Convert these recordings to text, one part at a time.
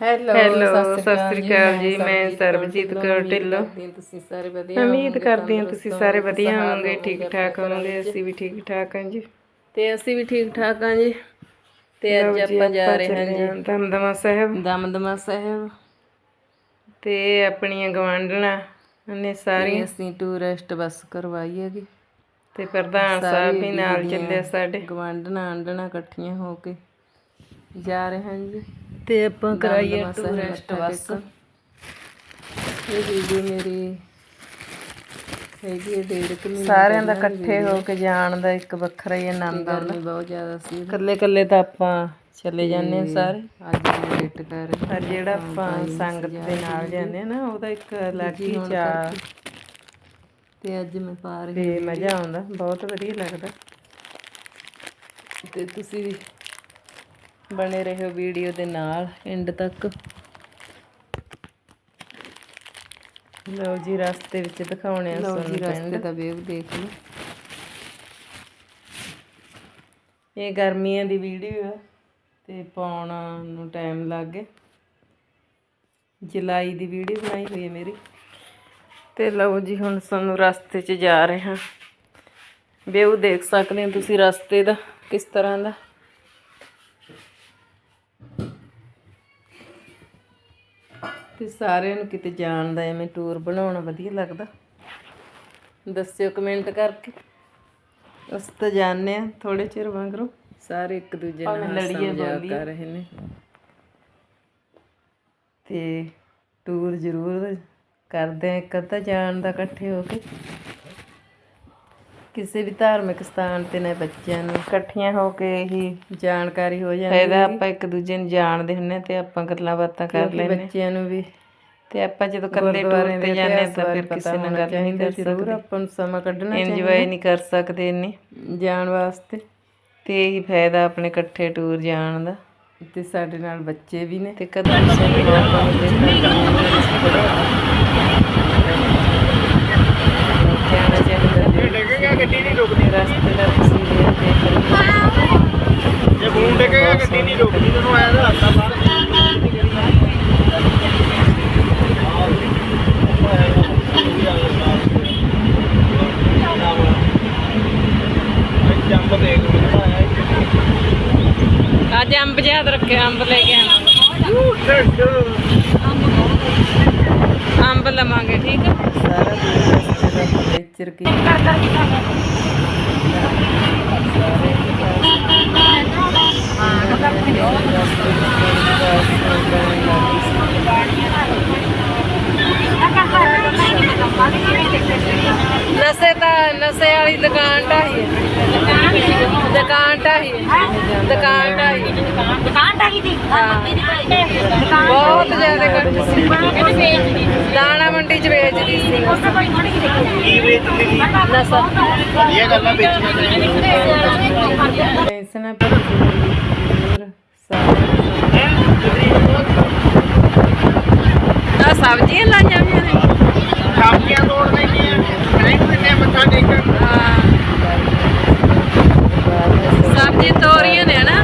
Hello Sat Sri ਅਕਾਲ ਜੀ ਮੈਂ ਸਰਬਜੀਤ ਕੌਰ ਢਿੱਲੋਂ। ਤੁਸੀਂ ਸਾਰੇ ਵਧੀਆ ਉਮੀਦ ਕਰਦੀ ਹਾਂ ਤੁਸੀਂ ਸਾਰੇ ਵਧੀਆ ਹੋਵੋਗੇ ਠੀਕ ਠਾਕ ਹੋਵੋਗੇ ਅਸੀਂ ਵੀ ਠੀਕ ਠਾਕ ਹਾਂ ਜੀ। ਤੇ ਅਸੀਂ ਵੀ ਠੀਕ ਠਾਕ ਹਾਂ ਜੀ। ਤੇ ਅੱਜ ਆਪਾਂ ਜਾ ਰਹੇ ਹਾਂ ਜੀ। ਦਮਦਮਾ ਸਾਹਿਬ। ਦਮਦਮਾ ਸਾਹਿਬ। ਤੇ ਆਪਣੀਆਂ ਗਵਾਂਢਣਾ ਨੇ ਸਾਰੀਆਂ ਅਸੀਂ ਟੂਰਿਸਟ ਬੱਸ ਕਰਵਾਈ ਹੈਗੀ। ਤੇ ਪ੍ਰਧਾਨ ਸਾਹਿਬ ਵੀ ਨਾਲ ਚੱਲੇ ਸਾਡੇ। ਗਵਾਂਢਣਾ ਆਂਡਣਾ ਇਕੱਠੀਆਂ ਹੋ ਕੇ। ਜਾ ਰਹੇ ਹਾਂ ਜੀ। ਤੇ ਆਪਾਂ ਕਰਾਈਏ ਟੂਰਿਸਟ ਬੱਸ। ਇਹ ਵੀਡੀਓ ਮੇਰੀ ਹੈਗੀ ਡੇਢ ਕੁ ਮਹੀਨੇ ਸਾਰਿਆਂ ਦਾ ਇਕੱਠੇ ਹੋ ਕੇ ਜਾਣ ਦਾ ਇੱਕ ਵੱਖਰਾ ਹੀ ਆਨੰਦ ਆਉਂਦਾ ਬਹੁਤ ਜ਼ਿਆਦਾ ਸੀ ਇਕੱਲੇ ਇਕੱਲੇ ਤਾਂ ਆਪਾਂ ਚਲੇ ਜਾਂਦੇ ਹਾਂ ਸਾਰੇ। ਅੱਜ ਵੇਟ ਕਰ ਪਰ ਜਿਹੜਾ ਆਪਾਂ ਸੰਗਤ ਦੇ ਨਾਲ ਜਾਂਦੇ ਆ ਨਾ ਉਹਦਾ ਇੱਕ ਅਲੱਗ ਹੀ ਚਾਅ। ਤੇ ਅੱਜ ਮੈਂ ਪਾ ਰਹੀ ਤੇ ਮਜ਼ਾ ਆਉਂਦਾ ਬਹੁਤ ਵਧੀਆ ਲੱਗਦਾ। ਤੇ ਤੁਸੀਂ ਵੀ ਬਣੇ ਰਹੋ ਵੀਡੀਓ ਦੇ ਨਾਲ ਐਂਡ ਤੱਕ। ਲਓ ਜੀ ਰਸਤੇ ਵਿੱਚ ਦਿਖਾਉਣੇ ਆ ਲਓ ਜੀ ਰਸਤੇ ਦਾ ਵੇਵ ਦੇਖ ਲਓ। ਇਹ ਗਰਮੀਆਂ ਦੀ ਵੀਡੀਓ ਆ ਤੇ ਪਾਉਣ ਨੂੰ ਟਾਈਮ ਲੱਗ ਗਿਆ। ਜੁਲਾਈ ਦੀ ਵੀਡੀਓ ਬਣਾਈ ਹੋਈ ਹੈ ਮੇਰੀ। ਤੇ ਲਓ ਜੀ ਹੁਣ ਸਾਨੂੰ ਰਸਤੇ 'ਚ ਜਾ ਰਹੇ ਹਾਂ। ਵਿਊ ਦੇਖ ਸਕਦੇ ਹੋ ਤੁਸੀਂ ਰਸਤੇ ਦਾ ਕਿਸ ਤਰ੍ਹਾਂ ਦਾ। ਤੇ ਸਾਰਿਆਂ ਨੂੰ ਕਿਤੇ ਜਾਣ ਦਾ ਐਵੇਂ ਟੂਰ ਬਣਾਉਣਾ ਵਧੀਆ ਲੱਗਦਾ। ਦੱਸਿਓ ਕਮੈਂਟ ਕਰਕੇ। ਅਸੀਂ ਤਾਂ ਜਾਣਦੇ ਆ ਥੋੜੇ ਚਿਰ ਮਗਰੋਂ। ਸਾਰੇ ਇੱਕ ਦੂਜੇ ਨਾਲ ਲੜੀਏ, ਮਜ਼ਾਕ ਬੋਲੀਏ। ਕਰ ਰਹੇ ਨੇ। ਤੇ ਟੂਰ ਜ਼ਰੂਰ ਕਰਦੇ ਆ ਇੱਕ ਅੱਧਾ ਜਾਣ ਦਾ ਇਕੱਠੇ ਹੋ ਕੇ। ਕਿਸੇ ਵੀ ਧਾਰਮਿਕ ਸਥਾਨ ਤੇ ਨੇ ਬੱਚਿਆਂ ਨੂੰ ਇਕੱਠੀਆਂ ਹੋ ਕੇ ਹੀ ਜਾਣਕਾਰੀ ਹੋ ਜਾਂਦੀ ਹੈ ਆਪਾਂ ਇੱਕ ਦੂਜੇ ਨੂੰ ਜਾਣਦੇ ਹੁੰਨੇ ਆ ਤੇ ਆਪਾਂ ਗੱਲਾਂ ਬਾਤਾਂ ਕਰ ਲੈਂਦੇ ਬੱਚਿਆਂ ਨੂੰ ਵੀ ਤੇ ਆਪਾਂ ਜਦੋਂ ਇਕੱਲੇ ਟੂਰ ਤੇ ਜਾਂਦੇ ਹਾਂ ਤਾਂ ਫਿਰ ਕਿਸੇ ਨਾਲ ਗੱਲ ਨਹੀਂ ਕਰ ਸਕਦੇ। ਆਪਾਂ ਨੂੰ ਸਮਾਂ ਕੱਢਣਾ ਚਾਹੀਦਾ। ਇੰਜੋਏ ਨਹੀਂ ਕਰ ਸਕਦੇ ਇੰਨੇ। ਜਾਣ ਵਾਸਤੇ। ਤੇ ਇਹੀ ਫਾਇਦਾ ਆਪਣੇ ਇਕੱਠੇ ਟੂਰ ਜਾਣ ਦਾ। ਤੇ ਸਾਡੇ ਨਾਲ ਬੱਚੇ ਵੀ ਨੇ। ਤੇ ਕਦੋਂ ਸਾਨੂੰ ਮੌਕਾ ਮਿਲੇ ਤਾਂ ਜਾਣਾ ਚਾਹੀਦਾ ਡੇਗੇਗਾ ਗੱਡੀ ਨਹੀਂ ਰੁਕਦੀ ਰਸਤੇ ਦਾ ਤਸਵੀਰ ਦੇਖ ਰਹੇ ਜੇ ਫੋਨ ਡੇਗੇਗਾ ਗੱਡੀ ਨਹੀਂ ਰੁਕਦੀ ਤੈਨੂੰ ਆਇਆ ਤਾਂ ਹੱਥਾਂ ਬਾਹਰ ਜੰਪ ਦੇਖ ਅੱਜ ਅੰਬ ਯਾਦ ਰੱਖਿਆ ਅੰਬ ਲੈ ਕੇ ਆਣਾ ਅੰਬ ਲਵਾਂਗੇ ਠੀਕ ਹੈ ਸਾਰਾ ਕੀ ਨਸੇ ਤਾਂ ਨਸੇ ਵਾਲੀ ਦੁਕਾਨ ਢਾਹੀ ਦੁਕਾਨ ਢਾਹੀ ਦੁਕਾਨ ਢਾਹੀ ਬਹੁਤ ਜ਼ਿਆਦਾ ਘੱਟ ਸੀ। ਦਾਣਾ ਮੰਡੀ 'ਚ ਵੇਚਦੀ ਸੀ। ਨਸਾ ਇਹ ਗੱਲਾਂ ਪਰ ਆ ਸਬਜ਼ੀਆਂ ਲਾਈਆਂ ਹੋਈਆਂ ਨੇ। ਕਾਪੀਆਂ ਤੋੜ ਲੈਣੀਆਂ ਨਹੀਂ ਕਿੰਨੇ ਮੱਥਾ ਟੇਕਣ ਹਾਂ। ਸਬਜ਼ੀ ਤੋਰੀਆਂ ਨੇ ਨਾ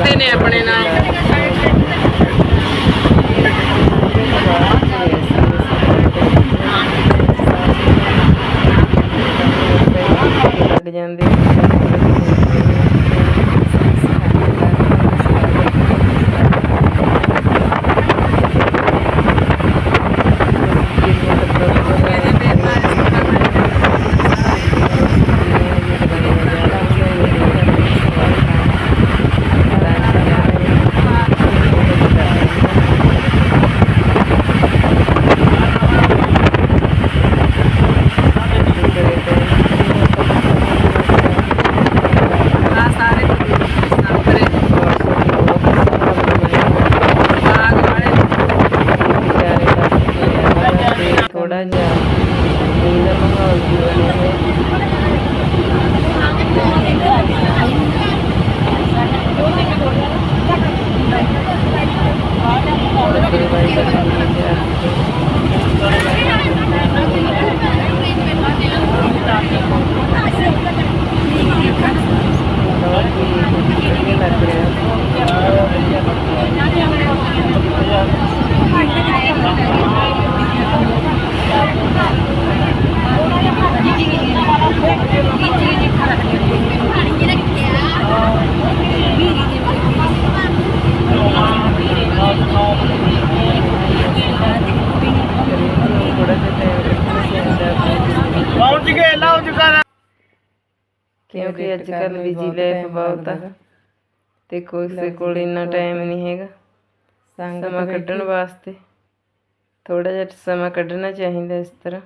ਖਲੋਤੇ ਨੇ ਆਪਣੇ ਨਾਲ। ਤੇ ਕਿਸੇ ਕੋਲ ਇੰਨਾ ਟਾਈਮ ਨਹੀਂ ਹੈਗਾ। ਸਮਾਂ ਕੱਢਣ ਵਾਸਤੇ। ਥੋੜਾ ਜਿਹਾ ਸਮਾਂ ਕੱਢਣਾ ਚਾਹੀਦਾ ਇਸ ਤਰ੍ਹਾਂ।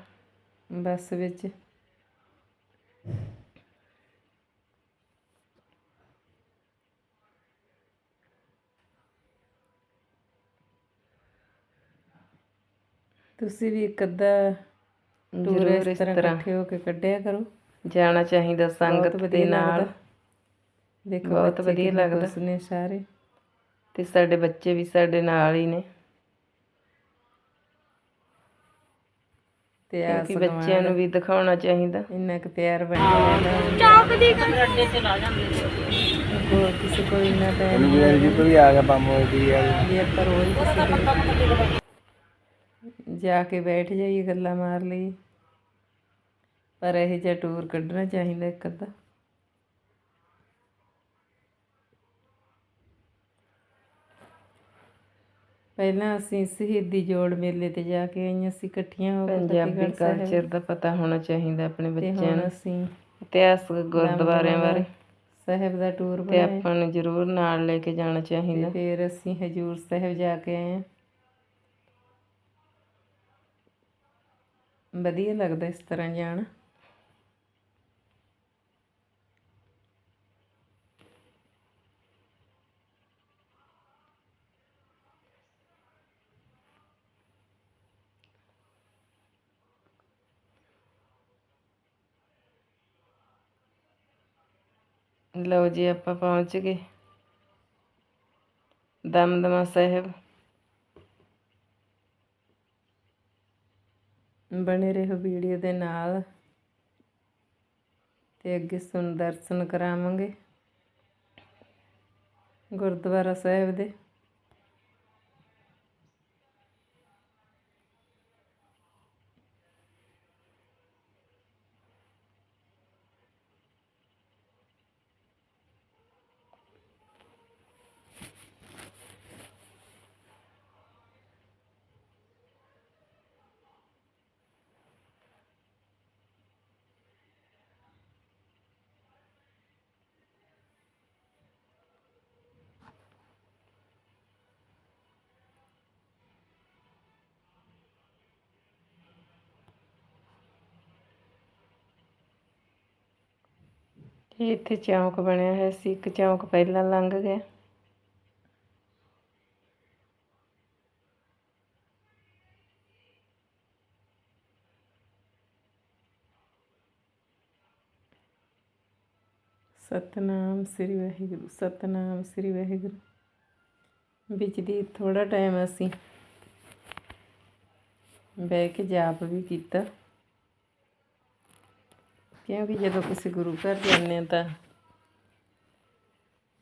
ਬੱਸ ਵਿੱਚ। ਤੁਸੀਂ ਵੀ ਇੱਕ ਅੱਧਾ ਟੂਰ ਇਸ ਤਰ੍ਹਾਂ ਇਕੱਠੇ ਹੋ ਕੇ ਕੱਢਿਆ ਕਰੋ। ਜਾਣਾ ਚਾਹੀਦਾ ਸੰਗਤ ਦੇ ਨਾਲ। ਦੇਖੋ ਬਹੁਤ ਵਧੀਆ ਲੱਗਦਾ। ਖੁਸ਼ ਨੇ ਸਾਰੇ। ਤੇ ਸਾਡੇ ਬੱਚੇ ਵੀ ਸਾਡੇ ਨਾਲ ਹੀ ਨੇ। ਤੇ ਆ ਕਿਉਂਕਿ ਬੱਚਿਆਂ ਨੂੰ ਵੀ ਦਿਖਾਉਣਾ ਚਾਹੀਦਾ। ਇੰਨਾ ਕੁ ਪਿਆਰ ਬਣਿਆ ਰਹਿੰਦਾ ਚੌਕ ਦੀ ਅੱਡੇ ਤੇ ਲਾ ਜਾਂਦੇ ਹੋਰ ਕਿਸੇ ਕੋਲ ਇੰਨਾ ਟਾਈਮ ਜੀ ਵੀ ਆ ਗਿਆ ਬੰਮ ਹੋਈ ਦੀ ਆ। ਜੇ ਆਪਾਂ ਰੋਜ਼ ਕਿਸੇ ਦੇ ਜਾ ਕੇ ਬੈਠ ਜਾਈਏ ਗੱਲਾਂ ਮਾਰ ਲਈ ਪਰ ਇਹ ਜਿਹਾ ਟੂਰ ਕੱਢਣਾ ਚਾਹੀਦਾ ਇੱਕ ਅੱਧਾ। ਪਹਿਲਾਂ ਅਸੀਂ ਸ਼ਹੀਦੀ ਜੋੜ ਮੇਲੇ ਤੇ ਜਾ ਕੇ ਆਈਆਂ ਸੀ ਇਕੱਠੀਆਂ ਹੋ ਕੇ ਪੰਜਾਬੀ ਫਤਿਹਗੜ੍ਹ ਸਾਹਿਬ। ਕਲਚਰ ਦਾ ਪਤਾ ਹੋਣਾ ਚਾਹੀਦਾ ਆਪਣੇ ਤੇ ਬੱਚਿਆਂ ਹੁਣ ਨੂੰ। ਅਸੀਂ ਇਤਿਹਾਸਕ ਗੁਰਦੁਆਰਿਆਂ ਬਾਰੇ। ਸਾਹਿਬ ਦਾ ਟੂਰ ਤੇ ਬਣਾਇਆ। ਆਪਾਂ ਨੂੰ ਜ਼ਰੂਰ ਨਾਲ ਲੈ ਕੇ ਜਾਣਾ ਤੇ ਚਾਹੀਦਾ। ਫਿਰ ਅਸੀਂ ਹਜੂਰ ਸਾਹਿਬ ਜਾ ਕੇ ਆਏ ਹਾਂ। ਵਧੀਆ ਲੱਗਦਾ ਇਸ ਤਰ੍ਹਾਂ ਜਾਣਾ। ਲਓ ਜੀ ਆਪਾਂ ਪਹੁੰਚ ਗਏ। ਦਮਦਮਾ ਸਾਹਿਬ। ਬਣੇ ਰਹੋ ਵੀਡੀਓ ਦੇ ਨਾਲ ਤੇ ਅੱਗੇ ਸੁਣ ਦਰਸ਼ਨ ਕਰਾਵਾਂਗੇ। ਗੁਰਦੁਆਰਾ ਸਾਹਿਬ ਦੇ। ਇਹ ਇੱਥੇ ਚੌਂਕ ਬਣਿਆ ਹੋਇਆ ਸੀ, ਇੱਕ ਚੌਂਕ ਪਹਿਲਾਂ ਲੰਘ ਗਿਆ। ਸਤਨਾਮ ਸ੍ਰੀ ਵਾਹਿਗੁਰੂ, ਸਤਨਾਮ ਸ੍ਰੀ ਵਾਹਿਗੁਰੂ। ਵਿੱਚ ਦੀ ਥੋੜਾ ਟਾਈਮ ਅਸੀਂ ਬਹਿ ਕੇ ਜਾਪ ਵੀ ਕੀਤਾ। ਕਿਉਂਕਿ ਜਦੋਂ ਕਿਸੇ ਗੁਰੂ ਘਰ ਜਾਂਦੇ ਹਾਂ ਤਾਂ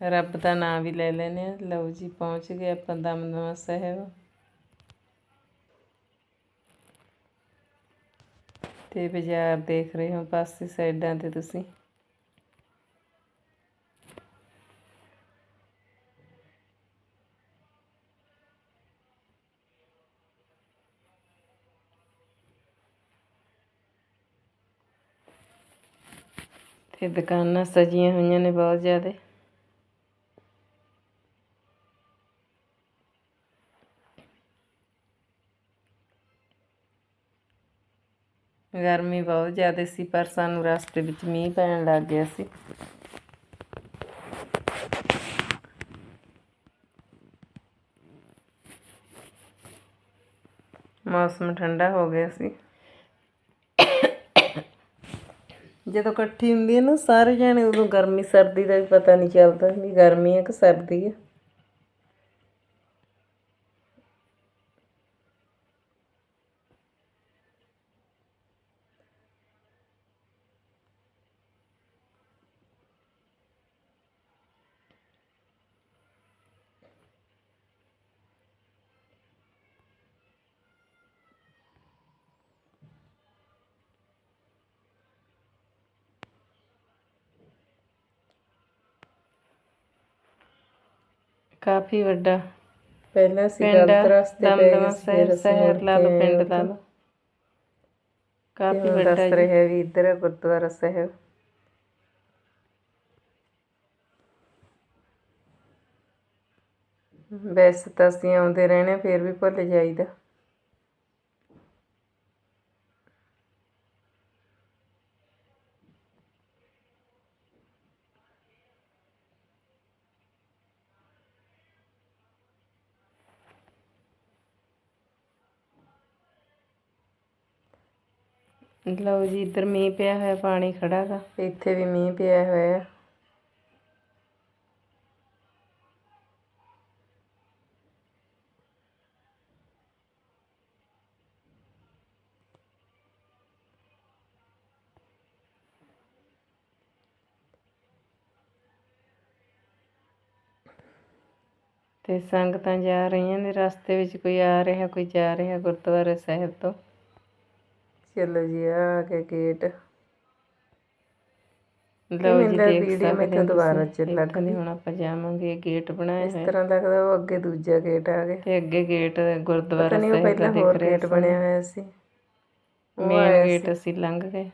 ਰੱਬ ਦਾ ਨਾਮ ਵੀ ਲੈ ਲੈਨੇ ਆ ਲਓ ਜੀ, ਪਹੁੰਚ ਗਏ ਆਪਾਂ ਦਮਦਮਾ ਸਾਹਿਬ। ਤੇ ਬਾਜ਼ਾਰ ਦੇਖ ਰਹੇ ਹੋ, ਪਾਸੇ ਸਾਈਡਾਂ ਤੇ ਤੁਸੀਂ। ਤੇ ਦੁਕਾਨਾਂ ਸਜੀਆਂ ਹੋਈਆਂ ਨੇ ਬਹੁਤ ਜ਼ਿਆਦਾ। ਗਰਮੀ ਬਹੁਤ ਜ਼ਿਆਦਾ ਸੀ, ਪਰ ਸਾਨੂੰ ਰਸਤੇ ਵਿੱਚ ਮੀਂਹ ਪੈਣ ਲੱਗ ਗਿਆ ਸੀ। ਮੌਸਮ ਠੰਡਾ ਹੋ ਗਿਆ ਸੀ। ਜਦੋਂ ਇਕੱਠੀ ਹੁੰਦੀ ਹੈ ਨਾ, ਸਾਰੇ ਜਾਣੇ ਉਦੋਂ ਗਰਮੀ, ਸਰਦੀ ਦਾ ਵੀ ਪਤਾ ਨਹੀਂ ਚੱਲਦਾ ਵੀ ਗਰਮੀ ਹੈ ਕਿ ਸਰਦੀ ਹੈ। ਕਾਫੀ ਵੱਡਾ। ਪਹਿਲਾਂ ਸੀ ਪਿੰਡ ਦਮਦਮਾ ਸਾਹਿਬ ਸ਼ਹਿਰ ਲਾ ਲਓ ਪਿੰਡ ਲਾ। ਲਓ। ਕਾਫੀ ਵੱਡਾ ਦੱਸ ਜੀ। ਰਹੇ ਹੈ ਵੀ ਇੱਧਰ ਹੈ ਗੁਰਦੁਆਰਾ ਸਾਹਿਬ। ਵੈਸੇ ਤਾਂ ਅਸੀਂ ਆਉਂਦੇ ਰਹਿਣੇ ਫਿਰ ਵੀ ਭੁੱਲ ਜਾਈਦਾ। ਲਓ ਜੀ ਇੱਧਰ ਮੀਂਹ ਪਿਆ ਹੋਇਆ ਪਾਣੀ ਖੜਾ ਗਾ। ਇੱਥੇ ਵੀ ਮੀਂਹ ਪਿਆ ਹੋਇਆ ਤੇ ਸੰਗਤਾਂ ਜਾ ਰਹੀਆਂ ਨੇ ਰਸਤੇ ਵਿੱਚ ਕੋਈ ਆ ਰਿਹਾ ਕੋਈ ਜਾ ਰਿਹਾ ਗੁਰਦੁਆਰਾ ਸਾਹਿਬ ਤੋਂ। ਚਲੋ ਜੀ ਆ ਕੇ ਗੇਟ ਲਓ ਜੀ ਦੇਖ ਸਕਦੇ ਹੋ ਦੁਬਾਰਾ ਤੁਸੀਂ। ਚੱਲ ਲੱਗ ਇੱਥੋਂ ਦੀ ਹੁਣ ਆਪਾਂ ਜਾਵਾਂਗੇ ਗੇਟ ਬਣਾਇਆ ਇਸ ਤਰ੍ਹਾਂ ਲੱਗਦਾ ਉਹ ਅੱਗੇ ਦੂਜਾ ਗੇਟ ਆ ਗਿਆ। ਤੇ ਅੱਗੇ ਗੇਟ ਗੁਰਦੁਆਰਾ ਸਾਹਿਬ ਦਾ ਪਹਿਲਾਂ ਦਿਖ ਰਿਹਾ ਗੇਟ ਬਣਿਆ ਹੋਇਆ ਸੀ। Main gate. ਅਸੀਂ ਲੰਘ ਗਏ।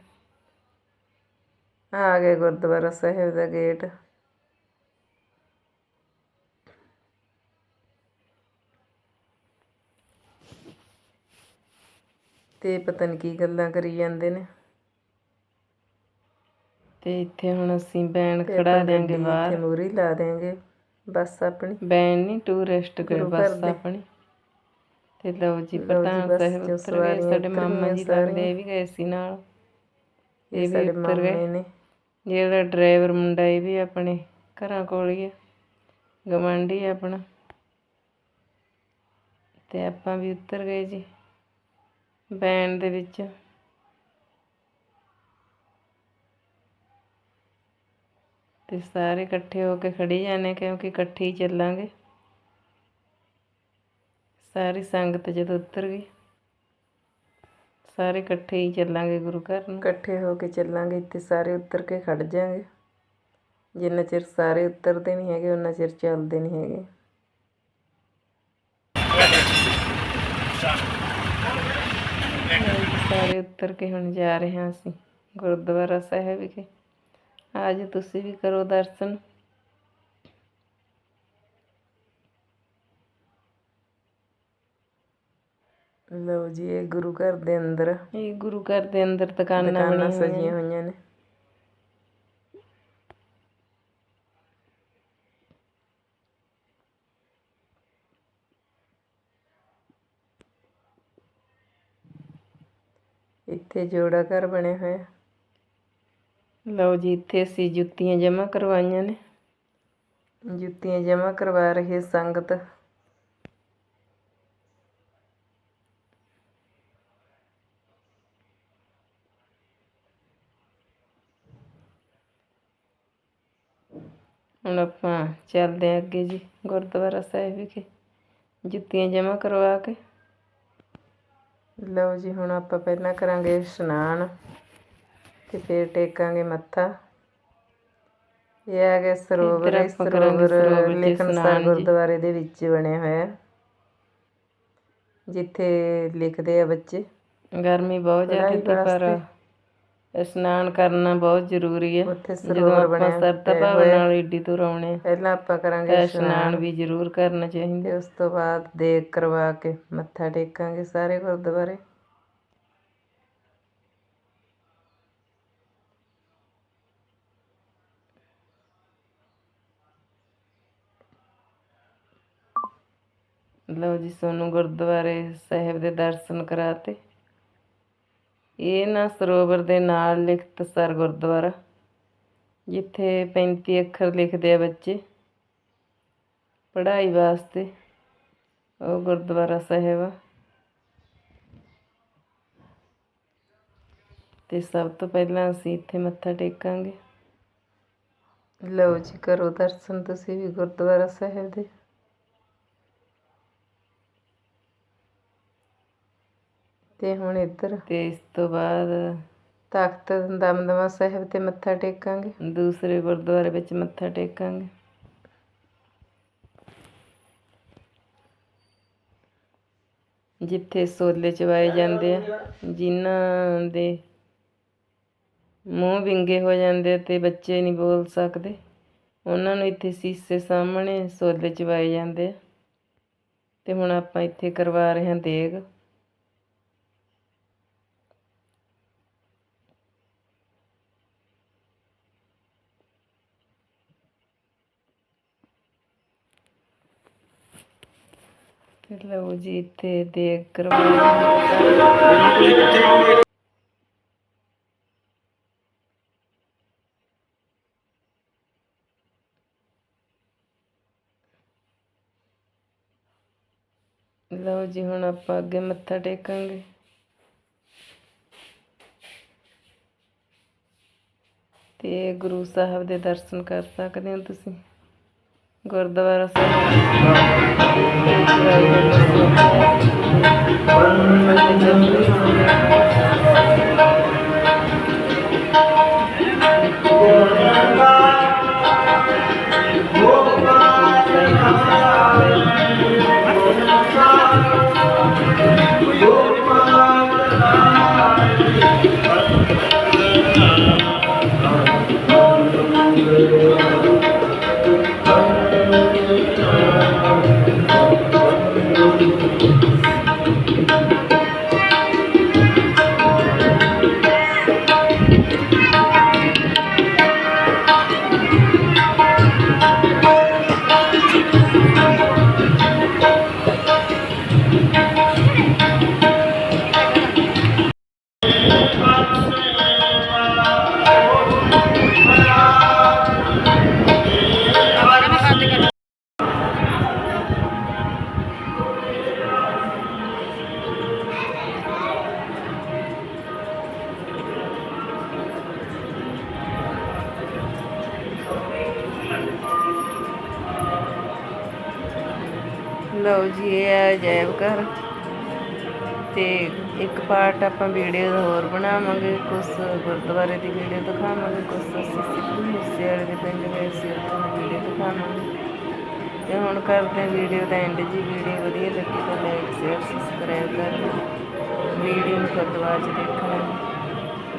ਆ ਗਿਆ ਗੁਰਦੁਆਰਾ ਸਾਹਿਬ ਦਾ ਗੇਟ ਤੇ ਪਤਾ ਨਹੀਂ ਕੀ ਗੱਲਾਂ ਕਰੀ ਜਾਂਦੇ ਨੇ। ਤੇ ਇੱਥੇ ਹੁਣ ਅਸੀਂ ਬੈਨ ਖੜਾ ਗੱਡੀ ਬਾਹਰ। ਇੱਥੇ ਮੂਹਰੇ ਹੀ ਲਾ ਦੇਾਂਗੇ ਬੱਸ ਆਪਣੀ। ਬੈਨ ਨਹੀਂ ਟੂਰਿਸਟ ਗਏ ਬੱਸ। ਆਪਣੀ। ਤੇ ਲਓ ਜੀ ਪ੍ਰਧਾਨ ਸਾਹਿਬ ਉਤਰ ਗਏ ਸਾਡੇ ਮਾਮਾ ਜੀ ਲੱਗਦੇ ਵੀ ਗਏ ਸੀ ਨਾਲ। ਇਹ ਵੀ ਉਤਰ ਗਏ। ਨੇ। ਜਿਹੜਾ ਡਰਾਈਵਰ ਮੁੰਡਾ ਇਹ ਵੀ ਆਪਣੇ ਘਰਾਂ ਕੋਲ ਹੀ ਹੈ ਗਵਾਂਢੀ ਆਪਣਾ। ਤੇ ਆਪਾਂ ਵੀ ਉਤਰ ਗਏ ਜੀ। ਬੈਨ ਦੇ ਵਿੱਚ। ਤੇ ਸਾਰੇ ਇਕੱਠੇ ਹੋ ਕੇ ਖੜੀ ਜਾਣੇ ਕਿਉਂਕਿ ਇਕੱਠੇ ਹੀ ਚੱਲਾਂਗੇ। ਸਾਰੀ ਸੰਗਤ ਜਦੋਂ ਉਤਰ ਗਈ, ਸਾਰੇ ਇਕੱਠੇ ਹੀ ਚੱਲਾਂਗੇ ਗੁਰੂ ਘਰ ਨੂੰ। ਇਕੱਠੇ ਹੋ ਕੇ ਚੱਲਾਂਗੇ, ਇੱਥੇ ਸਾਰੇ ਉਤਰ ਕੇ ਖੜ ਜਾਾਂਗੇ। ਜਿੰਨਾ ਚਿਰ ਸਾਰੇ ਉਤਰਦੇ ਨਹੀਂ ਹੈਗੇ ਉਹਨਾਂ ਚਿਰ ਚੱਲਦੇ ਨਹੀਂ ਹੈਗੇ। ਸਾਰੇ ਉਤਰ ਕੇ ਹੁਣ ਜਾ ਰਹੇ ਹਾਂ ਅਸੀਂ ਗੁਰਦੁਆਰਾ ਸਾਹਿਬ ਵਿਖੇ। ਅੱਜ ਤੁਸੀਂ ਵੀ ਕਰੋ ਦਰਸ਼ਨ। ਲਓ ਜੀ ਇਹ ਗੁਰੂ ਘਰ ਦੇ ਅੰਦਰ ਇਹ ਗੁਰੂ ਘਰ ਦੇ ਅੰਦਰ ਦੁਕਾਨਾਂ ਦੁਕਾਨਾਂ ਬਣੀਆਂ ਸਜੀਆਂ ਹੋਈਆਂ ਨੇ। ਇੱਥੇ ਜੋੜਾ ਘਰ ਬਣਿਆ ਹੋਇਆ। ਲਓ ਜੀ ਇੱਥੇ ਅਸੀਂ ਜੁੱਤੀਆਂ ਜਮ੍ਹਾਂ ਕਰਵਾਈਆਂ ਨੇ। ਜੁੱਤੀਆਂ ਜਮ੍ਹਾਂ ਕਰਵਾ ਰਹੀ ਸੰਗਤ। ਹੁਣ ਆਪਾਂ ਚੱਲਦੇ ਹਾਂ ਅੱਗੇ ਜੀ ਗੁਰਦੁਆਰਾ ਸਾਹਿਬ ਵਿਖੇ। ਜੁੱਤੀਆਂ ਜਮ੍ਹਾਂ ਕਰਵਾ ਕੇ। ਲਓ ਜੀ ਹੁਣ ਆਪਾਂ ਪਹਿਲਾਂ ਕਰਾਂਗੇ ਇਸ਼ਨਾਨ ਤੇ ਫਿਰ ਟੇਕਾਂਗੇ ਮੱਥਾ। ਇਹ ਆ ਗਿਆ ਸਰੋਵਰ ਇਹ ਸਰੋਵਰ ਲਿਖਣਸਾਰ ਗੁਰਦੁਆਰੇ ਦੇ ਵਿੱਚ ਬਣਿਆ ਹੋਇਆ। ਜਿੱਥੇ ਲਿਖਦੇ ਆ ਬੱਚੇ। ਗਰਮੀ ਬਹੁਤ ਜ਼ਿਆਦਾ ਪਰ ਇਸ਼ਨਾਨ ਕਰਨਾ ਬਹੁਤ ਜ਼ਰੂਰੀ ਹੈ। ਉੱਥੇ ਜਦੋਂ ਸਰੋਵਰ ਆਪਾਂ ਬਣਿਆ ਸਰਤਾ ਭਾਵ ਨਾਲ ਏਡੀ ਦੂਰ ਆਉਣੇ ਆ ਪਹਿਲਾਂ ਆਪਾਂ ਕਰਾਂਗੇ ਇਸ਼ਨਾਨ ਵੀ ਜ਼ਰੂਰ ਕਰਨਾ ਚਾਹੀਦਾ। ਤੇ ਉਸ ਤੋਂ ਬਾਅਦ ਦੇਗ ਕਰਵਾ ਕੇ ਮੱਥਾ ਟੇਕਾਂਗੇ ਸਾਰੇ ਗੁਰਦੁਆਰੇ। ਲਓ ਜੀ ਸੋਨੂੰ ਗੁਰਦੁਆਰੇ ਸਾਹਿਬ ਦੇ ਦਰਸ਼ਨ ਕਰਾਤੇ। ਇਹ ਨਾ ਸਰੋਵਰ ਦੇ ਨਾਲ ਲਿਖਤ ਸਰ ਗੁਰਦੁਆਰਾ, ਜਿੱਥੇ 35 ਅੱਖਰ ਲਿਖਦੇ ਆ ਬੱਚੇ। ਪੜ੍ਹਾਈ ਵਾਸਤੇ ਉਹ ਗੁਰਦੁਆਰਾ ਸਾਹਿਬ ਆ। ਤੇ ਸਭ ਤੋਂ ਪਹਿਲਾਂ ਅਸੀਂ ਇੱਥੇ ਮੱਥਾ ਟੇਕਾਂਗੇ। ਲਓ ਜੀ, ਕਰੋ ਦਰਸ਼ਨ ਤੁਸੀਂ ਵੀ ਗੁਰਦੁਆਰਾ ਸਾਹਿਬ ਦੇ। ਤੇ ਹੁਣ ਇੱਧਰ ਤੇ ਇਸ ਤੋਂ ਬਾਅਦ ਤਖਤ ਦਮਦਮਾ ਸਾਹਿਬ ਤੇ ਮੱਥਾ ਟੇਕਾਂਗੇ। ਦੂਸਰੇ ਗੁਰਦੁਆਰੇ ਵਿੱਚ ਮੱਥਾ ਟੇਕਾਂਗੇ। ਜਿੱਥੇ ਸੋਲੇ ਚਵਾਏ ਜਾਂਦੇ ਆ ਜਿਨ੍ਹਾਂ ਦੇ ਮੂੰਹ ਵਿੰਗੇ ਹੋ ਜਾਂਦੇ ਤੇ ਬੱਚੇ ਨਹੀਂ ਬੋਲ ਸਕਦੇ ਉਹਨਾਂ ਨੂੰ ਇੱਥੇ ਸੀਸੇ ਸਾਹਮਣੇ ਸੋਲੇ ਚਵਾਏ ਜਾਂਦੇ ਆ। ਤੇ ਹੁਣ ਆਪਾਂ ਇੱਥੇ ਕਰਵਾ ਰਹੇ ਹਾਂ ਦੇਗ। ਤੇ ਲਓ ਜੀ ਇੱਥੇ ਦੇਗ ਕਰਵਾ ਲਓ ਜੀ ਹੁਣ ਆਪਾਂ ਅੱਗੇ ਮੱਥਾ ਟੇਕਾਂਗੇ। ਤੇ ਗੁਰੂ ਸਾਹਿਬ ਦੇ ਦਰਸ਼ਨ ਕਰ ਸਕਦੇ ਹੋ ਤੁਸੀਂ। ਗੁਰਦੁਆਰਾ ਸਾਹਿਬ ਤੇ ਇੱਕ ਪਾਰਟ ਆਪਾਂ ਵੀਡੀਓ ਹੋਰ ਬਣਾਵਾਂਗੇ ਕੁਝ ਗੁਰਦੁਆਰੇ ਦੀ ਵੀਡੀਓ ਦਿਖਾਵਾਂਗੇ ਕੁਝ ਅਸੀਂ ਸਿੱਧੂ ਮੂਸੇਵਾਲੇ ਦੇ ਪਿੰਡ ਗਏ ਸੀ, ਉੱਥੋਂ ਦੀ ਵੀਡੀਓ ਦਿਖਾਵਾਂਗੇ। ਤੇ ਹੁਣ ਕਰਦੇ ਹਾਂ ਵੀਡੀਓ ਦਾ ਐਂਡ ਜੀ ਵੀਡੀਓ ਵਧੀਆ ਲੱਗੀ ਤਾਂ ਲਾਈਕ ਸ਼ੇਅਰ ਸਬਸਕ੍ਰਾਈਬ ਕਰ ਵੀਡੀਓ ਨੂੰ ਫਤਵਾ ਚ ਦੇਖਣਾ।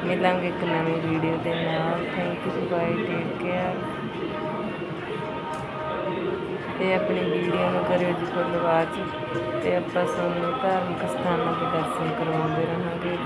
ਮਿਲਾਂਗੇ ਇੱਕ ਨਵੀਂ ਵੀਡੀਓ ਦੇ ਨਾਲ। Thank you bye take care ਤੇ ਆਪਣੀ ਵੀਡੀਓ ਨੂੰ ਕਰਿਓ ਜੀ ਫੁੱਲ ਵਾਚ ਤੇ ਆਪਾਂ ਸਾਨੂੰ ਧਾਰਮਿਕ ਸਥਾਨਾਂ ਦੇ ਦਰਸ਼ਨ ਕਰਵਾਉਂਦੇ ਰਹਾਂਗੇ